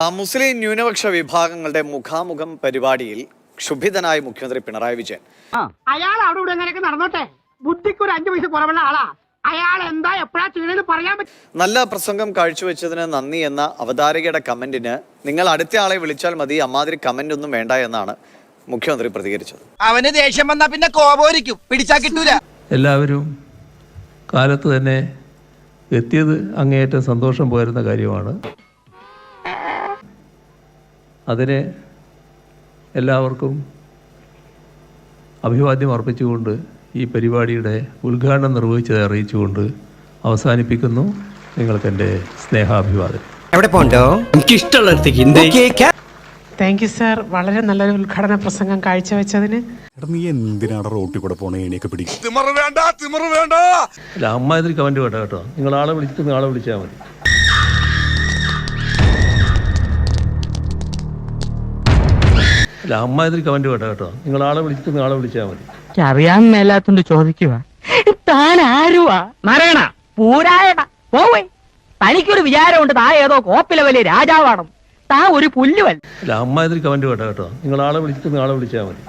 ആ, മുസ്ലിം ന്യൂനപക്ഷ വിഭാഗങ്ങളുടെ മുഖാമുഖം പരിപാടിയിൽ ക്ഷുഭിതനായ മുഖ്യമന്ത്രി പിണറായി വിജയൻ. അയാൾ അവിടെ ഇവിടെ എങ്ങനെയൊക്കെ നടന്നോട്ടെ? ബുദ്ധിക്ക് ഒരു അഞ്ചു പൈസ കുറവുള്ള ആളാ. അയാൾ എന്താ എപ്പോഴാ ചെയ്യണെന്ന് പറയാൻ പറ്റും നല്ല പ്രസംഗം കാഴ്ചവെച്ചതിന് നന്ദി എന്ന അവതാരകയുടെ കമന്റിന് നിങ്ങൾ അടുത്ത ആളെ വിളിച്ചാൽ മതി. അമ്മാതിരി കമന്റ് ഒന്നും വേണ്ട എന്നാണ് മുഖ്യമന്ത്രി പ്രതികരിച്ചത്. അവന് ദേഷ്യം വന്നാ പിന്നെ കോപോരിക്കും പിടിച്ചാ കിട്ടൂല. എല്ലാവരും കാലത്ത് തന്നെ എത്തിയത് അങ്ങേയറ്റം സന്തോഷം പോരുന്ന കാര്യമാണ്. അതിന് എല്ലാവർക്കും അഭിവാദ്യം അർപ്പിച്ചുകൊണ്ട് ഈ പരിപാടിയുടെ ഉദ്ഘാടനം നിർവഹിച്ചത് അറിയിച്ചുകൊണ്ട് അവസാനിപ്പിക്കുന്നു നിങ്ങൾക്ക് എന്റെ സ്നേഹാഭിവാദം എവിടെ പോണ്ടോ? എനിക്ക് ഇന്ത്യയ്ക്ക് താങ്ക് യു സാർ. വളരെ നല്ലൊരു ഉദ്ഘാടന പ്രസംഗം കാഴ്ചവെച്ചതിന്. എടാ നീ എന്തിനാണ് റോട്ടിൽ കൂടെ പോണേ പിടിക്കും അല്ല അമ്മാതിരി കമന്റ് വേണ്ട കേട്ടോ. നിങ്ങൾ ആളെ വിളിച്ചിട്ട് ആളെ വിളിച്ചാൽ മതി. അല്ല അമ്മാതിരി കമന്റ് വേണ്ട കേട്ടോ. നിങ്ങൾ ആളെ വിളിച്ചിട്ട് ആളെ വിളിച്ചാൽ മതി. അറിയാൻ മേലാത്തോണ്ട് ചോദിക്കുക താൻ ആരുവാ? മരണ പൂരായണ പോവേ. തനിക്കൊരു വിചാരമുണ്ട് താ ഏതോ കോപ്പിലെ വലിയ രാജാവാണ്. താ ഒരു പുല്ലുവൽ അല്ല അമ്മാതിരി കമന്റ് വേണ്ട കേട്ടോ. നിങ്ങൾ ആളെ വിളിച്ചിട്ട് ആളെ വിളിച്ചാൽ മതി.